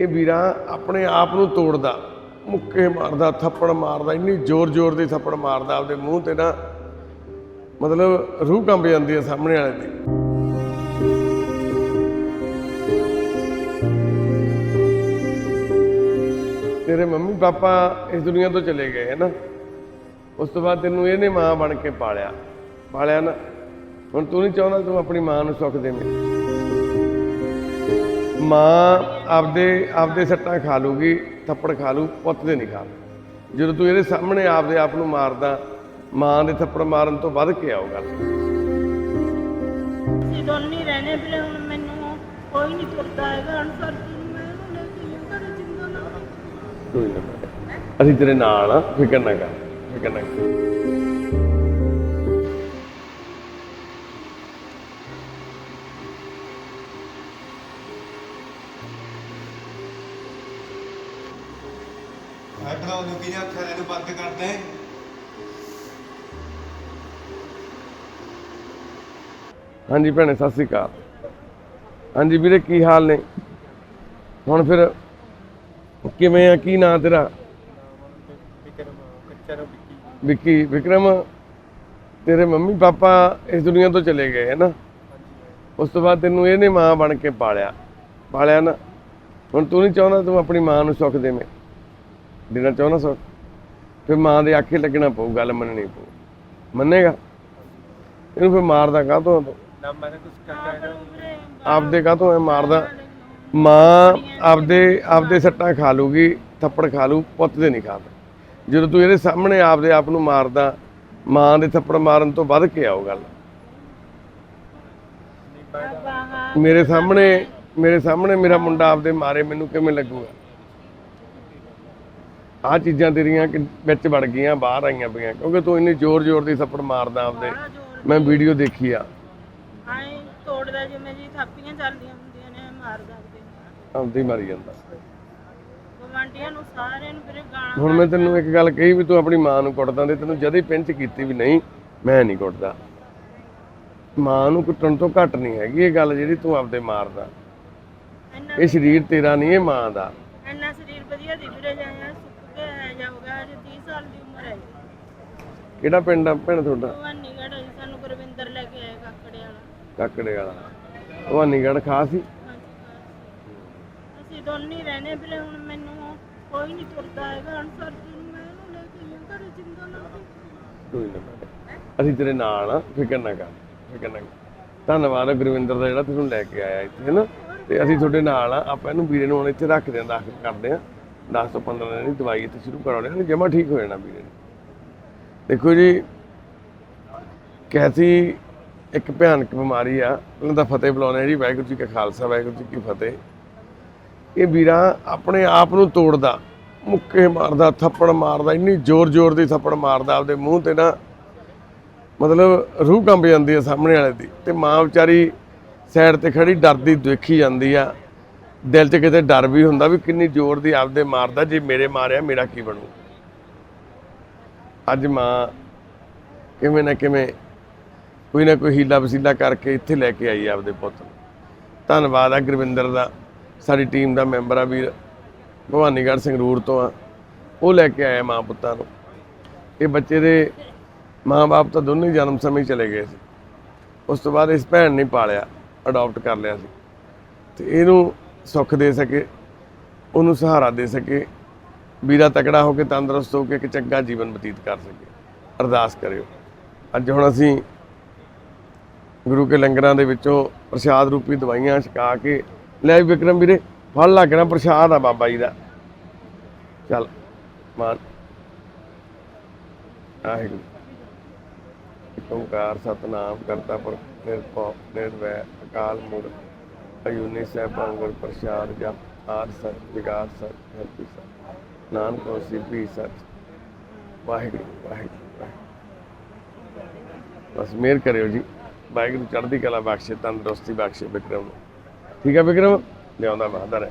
ਇਹ ਵੀਰਾ, ਆਪਣੇ ਆਪ ਨੂੰ ਤੋੜਦਾ, ਮੁੱਕੇ ਮਾਰਦਾ, ਥੱਪੜ ਮਾਰਦਾ, ਇੰਨੀ ਜ਼ੋਰ-ਜ਼ੋਰ ਦੀ ਥੱਪੜ ਮਾਰਦਾ ਆਪਦੇ ਮੂੰਹ ਤੇ ਨਾ, ਮਤਲਬ ਰੂਹ ਕੰਬ ਜਾਂਦੀ ਹੈ ਸਾਹਮਣੇ ਵਾਲੇ ਦੀ ਤੇਰੇ ਮੰਮੀ ਪਾਪਾ ਇਸ ਦੁਨੀਆ ਤੋਂ ਚਲੇ ਗਏ ਹੈ ਨਾ। ਉਸ ਤੋਂ ਬਾਅਦ ਤੈਨੂੰ ਇਹਨੇ ਮਾਂ ਬਣ ਕੇ ਪਾਲਿਆ। ਪਾਲਿਆ ਨਾ। ਹੁਣ ਤੂੰ ਨਹੀਂ ਚਾਹੁੰਦਾ ਤੂੰ ਆਪਣੀ ਮਾਂ ਨੂੰ ਸੁੱਖ ਦੇਵੇਂ। ਮਾਂ ਆਪਦੇ ਆਪਦੇ ਸੱਟਾਂ ਖਾ ਲੂਗੀ ਥੱਪੜ ਖਾ ਲੂ ਪੁੱਤ ਦੇ ਨਹੀਂ ਖਾ ਜਦੋਂ ਤੂੰ ਇਹਦੇ ਸਾਹਮਣੇ ਆਪਦੇ ਆਪ ਨੂੰ ਮਾਰਦਾ ਮਾਂ ਦੇ ਥੱਪੜ ਮਾਰਨ ਤੋਂ ਵੱਧ ਕੇ ਆਉ ਗੱਲ ਅਸੀਂ ਦੋਨੇ ਰਹਿਣੇ ਵੀਰੇ ਹੁਣ ਮੈਨੂੰ ਕੋਈ ਨਹੀਂ ਤੁਰਦਾ ਹੈਗਾ ਅਨਸਰ ਮੈਂ ਉਹਨੇ ਕੀ ਕਰ ਜਿੰਦਾ ਨਾ ਕੋਈ ਨਾ। ਅਸੀਂ ਤੇਰੇ ਨਾਲ ਆ ਫਿਕਰ ਨਾ ਕਰ ਫਿਕਰ ਨਾ ਕਰ। ਬੈਠਾ ਨੂੰ ਕਿਹਨੇ ਅੱਖਾਂ ਇਹਨੂੰ ਬੰਦ ਕਰਦੇ? ਹਾਂਜੀ ਭੈਣੇ, ਸਤਿ ਸ੍ਰੀ ਅਕਾਲ। ਹਾਂਜੀ ਵੀਰੇ, ਕੀ ਹਾਲ ਨੇ? ਹੁਣ ਫਿਰ ਕਿਵੇਂ ਆ, ਕੀ ਨਾਂ ਤੇਰਾ? ਵਿੱਕੀ, ਵਿਕਰਮ। ਤੇਰੇ ਮੰਮੀ ਪਾਪਾ ਇਸ ਦੁਨੀਆ ਤੋਂ ਚਲੇ ਗਏ, ਹੈ ਨਾ? ਉਸ ਤੋਂ ਬਾਅਦ ਤੈਨੂੰ ਇਹਨੇ ਮਾਂ ਬਣ ਕੇ ਪਾਲਿਆ। ਪਾਲਿਆ ਨਾ। ਹੁਣ ਤੂੰ ਨਹੀਂ ਚਾਹੁੰਦਾ ਤੂੰ ਆਪਣੀ ਮਾਂ ਨੂੰ ਸੁੱਖ ਦੇਵੇਂ। ਦੇਣਾ ਚਾਹੁੰਦਾ ਸੁੱਖ ਫਿਰ ਮਾਂ ਦੇ ਆਖੇ ਲੱਗਣਾ ਪਊ ਗੱਲ ਮੰਨਣੀ ਪਊ। ਮੰਨੇਗਾ? ਇਹਨੂੰ ਫਿਰ ਮਾਰਦਾ ਕਾਹਤੋਂ ਤੂੰ? ਨਾ ਮੈਂ ਕੁਝ ਕਰਦਾ ਆਪਦੇ ਕਾਹਤੋਂ ਐ ਮਾਰਦਾ? ਮਾਂ ਆਪਦੇ ਆਪਦੇ ਸੱਟਾਂ ਖਾ ਲੂਗੀ ਥੱਪੜ ਖਾ ਲੂ ਪੁੱਤ ਦੇ ਨਹੀਂ ਖਾਦਾ। ਜਦੋਂ ਤੂੰ ਇਹਦੇ ਸਾਹਮਣੇ ਆਪਦੇ ਆਪ ਨੂੰ ਮਾਰਦਾ ਮਾਂ ਦੇ ਥੱਪੜ ਮਾਰਨ ਤੋਂ ਵੱਧ ਕੇ ਆਉ ਗੱਲ। ਮੇਰੇ ਸਾਹਮਣੇ ਮੇਰੇ ਸਾਹਮਣੇ ਮੇਰਾ ਮੁੰਡਾ ਆਪਦੇ ਮਾਰੇ ਮੈਨੂੰ ਕਿਵੇਂ ਲੱਗੂਗਾ? ਆ ਚੀਜ਼ਾਂ ਤੇਰੀਆਂ ਵਿੱਚ ਵੜ ਗਈਆਂ ਬਾਹਰ ਆਈਆਂ ਪਈਆਂ। ਕਿਉਂਕਿ ਤੂੰ ਇੰਨੀ ਜ਼ੋਰ-ਜ਼ੋਰ ਦੀ ਥੱਪੜ ਮਾਰਦਾ ਆਪਦੇ। ਜ਼ੋਰ ਮੈਂ ਵੀਡੀਓ ਦੇਖੀ ਆ। ਆਏ ਤੋੜਦਾ ਜਿਵੇਂ ਜੀ ਥਾਪੀਆਂ ਚੱਲਦੀਆਂ ਹੁੰਦੀਆਂ ਨੇ ਮਾਰ ਦਿੰਦੇ ਆਪਦੀ। ਮਾਰੀ ਜਾਂਦਾ। ਗਵਾਂਡੀਆਂ ਨੂੰ ਸਾਰਿਆਂ ਨੂੰ ਵੀਰੇ ਗਾਣਾ ਹੁਣ ਮੈਂ ਤੈਨੂੰ ਇੱਕ ਗੱਲ ਕਹੀ ਵੀ ਤੂੰ ਆਪਣੀ ਮਾਂ ਨੂੰ ਕੁੱਟਦਾ ਤੇ ਤੈਨੂੰ ਜਦੇ ਪਿੰਚ ਕੀਤੀ ਵੀ ਨਹੀਂ ਮੈਂ ਨਹੀਂ ਕੁੱਟਦਾ। ਮਾਂ ਨੂੰ ਕੁੱਟਣ ਤੋਂ ਘੱਟ ਨਹੀਂ ਹੈਗੀ ਇਹ ਗੱਲ ਜਿਹੜੀ ਤੂੰ ਆਪਦੇ ਮਾਰਦਾ। ਇਹ ਸਰੀਰ ਤੇਰਾ ਨਹੀਂ ਇਹ ਮਾਂ ਦਾ। ਇੰਨਾ ਸਰੀਰ ਵਧੀਆ ਦੀ ਵੀਰੇ ਜਾਇਆ ਸੁੱਕ ਕੇ ਆ ਜਾਊਗਾ ਅਜੇ 30 ਸਾਲ ਦੀ ਉਮਰ ਹੈ। ਜੀ। ਕਿਹੜਾ ਪਿੰਡ ਆ ਭੈਣ ਤੁਹਾਡਾ? ਭਵਾਨੀਗੜ੍ਹ ਜੀ ਸਾਨੂੰ ਗੁਰਵਿੰਦਰ ਲੈ ਕੇ ਆਏ ਕਾਕੜੇ ਵਾਲਾ ਕਾਕੜੇ ਵਾਲਾ। ਭਵਾਨੀਗੜ੍ਹ ਖਾਸ ਹੀ? ਅਸੀਂ ਦੋਨੇ ਹੀ ਰਹਿਣੇ ਵੀਰੇ ਹੁਣ ਮੈਨੂੰ ਕੋਈ ਨਹੀਂ ਤੁਰਦਾ ਹੈਗਾ ਅਨਸਰ ਮੈਂ ਉਹਨੂੰ ਲੈ ਕੇ ਆਈ ਘਰੇ ਜਿੰਦਾ ਨਾ ਕੋਈ ਨਾ। ਅਸੀਂ ਤੇਰੇ ਨਾਲ ਆ ਫਿਕਰ ਨਾ ਕਰ ਫਿਕਰ ਨਾ ਕਰ। ਧੰਨਵਾਦ ਆ ਗੁਰਵਿੰਦਰ ਦਾ ਜਿਹੜਾ ਤੈਨੂੰ ਲੈ ਕੇ ਆਇਆ ਇੱਥੇ ਨਾ ਤੇ ਅਸੀਂ ਤੁਹਾਡੇ ਨਾਲ ਆ ਆਪਾਂ ਇਹਨੂੰ ਵੀਰੇ ਨੂੰ ਹੁਣ ਇੱਥੇ ਰੱਖਦੇ ਆਂ ਦਾਖਲ ਕਰਦੇ ਆਂ 10 ਤੋਂ 15 ਦਿਨ ਦੀ ਦਵਾਈ ਇੱਥੇ ਸ਼ੁਰੂ ਕਰਾਉਣੇ ਆ ਜਮਾ ਠੀਕ ਹੋ ਜਾਣਾ ਵੀਰੇ। ਦੇਖੋ ਜੀ, ਕੈਸੀ ਇੱਕ ਭਿਆਨਕ ਬਿਮਾਰੀ ਆ, ਉਹਨਾਂ ਦਾ ਫਤਿਹ ਬੁਲਾਉਣਾ ਜੀ, ਵਾਹਿਗੁਰੂ ਜੀ ਕਾ ਖਾਲਸਾ, ਵਾਹਿਗੁਰੂ ਜੀ ਕੀ ਫਤਿਹ। ਇਹ ਵੀਰਾ ਆਪਣੇ ਆਪ ਨੂੰ ਤੋੜਦਾ, ਮੁੱਕੇ ਮਾਰਦਾ, ਥੱਪੜ ਮਾਰਦਾ, ਇੰਨੀ ਜ਼ੋਰ-ਜ਼ੋਰ ਦੀ ਥੱਪੜ ਮਾਰਦਾ, ਆਪਦੇ ਮੂੰਹ ਤੇ ਨਾ, ਮਤਲਬ ਰੂਹ ਕੰਬ ਜਾਂਦੀ ਆ ਸਾਹਮਣੇ ਵਾਲੇ ਦੀ, ਤੇ ਮਾਂ ਵਿਚਾਰੀ ਸਾਈਡ ਤੇ ਖੜੀ, ਡਰਦੀ, ਦੇਖੀ ਜਾਂਦੀ ਆ। ਦਿਲ 'ਚ ਕਿਤੇ ਡਰ ਵੀ ਹੁੰਦਾ ਵੀ ਕਿੰਨੀ ਜ਼ੋਰ ਦੀ ਆਪਦੇ ਮਾਰਦਾ, ਜੇ ਮੇਰੇ ਮਾਰਿਆ, ਮੇਰਾ ਕੀ ਬਣੂ? ਅੱਜ ਮਾਂ ਕਿਵੇਂ ਨਾ ਕਿਵੇਂ ਕੋਈ ਨਾ ਕੋਈ ਹੀਲਾ ਵਸੀਲਾ ਕਰਕੇ ਇੱਥੇ ਲੈ ਕੇ ਆਈ ਆਪਦੇ ਪੁੱਤ ਨੂੰ। ਧੰਨਵਾਦ ਆ ਗੁਰਵਿੰਦਰ ਦਾ, ਸਾਡੀ ਟੀਮ ਦਾ ਮੈਂਬਰ ਆ ਵੀਰ। ਭਵਾਨੀਗੜ੍ਹ ਸੰਗਰੂਰ ਤੋਂ ਆ। ਉਹ ਲੈ ਕੇ ਆਇਆ ਮਾਂ ਪੁੱਤਾਂ ਨੂੰ। ਇਹ ਬੱਚੇ ਦੇ ਮਾਂ-ਬਾਪ ਤਾਂ ਦੋਨੋਂ ਹੀ ਜਨਮ ਸਮੇਂ ਹੀ ਚਲੇ ਗਏ ਸੀ। ਉਸ ਤੋਂ ਬਾਅਦ ਇਸ ਭੈਣ ਨੇ ਪਾਲਿਆ ਅਡਾਪਟ ਕਰ ਲਿਆ ਸੀ। ਤੇ ਇਹਨੂੰ ਸੁੱਖ ਦੇ ਸਕੇ, ਉਹਨੂੰ ਸਹਾਰਾ ਦੇ ਸਕੇ, ਵੀਰਾ ਤਕੜਾ ਹੋ ਕੇ ਤੰਦਰੁਸਤ ਹੋ ਕੇ ਇੱਕ ਚੰਗਾ ਜੀਵਨ ਬਤੀਤ ਕਰ ਸਕੇ। ਅਰਦਾਸ ਕਰਿਓ। ਅੱਜ ਹੁਣ ਅਸੀਂ ਗੁਰੂ ਕੇ ਲੰਗਰਾਂ ਦੇ ਵਿੱਚੋਂ ਪ੍ਰਸ਼ਾਦ ਰੂਪੀ ਦਵਾਈਆਂ ਛਕਾ ਕੇ, ਲੈ ਵਿਕਰਮ ਵੀਰੇ, ਫਲ ਲੱਗਣਾ ਪ੍ਰਸ਼ਾਦ ਆ ਬਾਬਾ ਜੀ ਦਾ। ਚੱਲ, ਮਾਨ। ਆਹਿਗੁਰੂ ਓੰਕਾਰ, ਸਤਨਾਮ ਕਰਤਾ ਪਰ ਨਿਰਭਉ ਨਿਰਵੈ ਅਕਾਲ ਮੂਰਤ। ਅਯੂਨੀ ਸਹਿਬਾਂ ਗੁਰ ਪ੍ਰਸਾਦ ਜਪ ਆਦ ਸਤ ਵਿਗਾਸ ਸਤ ਹੈਪੀ ਸਤ, ਨਾਨਕ ਹੋਸੀ ਵੀ ਸਤ। ਵਾਹਿਗੁਰੂ ਵਾਹਿਗੁਰੂ ਵਾਹਿਗੁਰੂ। ਬਸ ਮਿਹਰ ਕਰਿਓ ਜੀ। ਵਾਹਿਗੁਰੂ ਚੜ੍ਹਦੀ ਕਲਾ ਬਖਸ਼ੇ, ਤੰਦਰੁਸਤੀ ਬਖਸ਼ੇ ਵਿਕਰਮ ਨੂੰ। ਠੀਕ ਹੈ ਵਿਕਰਮ? ਲਿਆਉਂਦਾ ਵਾਦਾ ਰਹਿ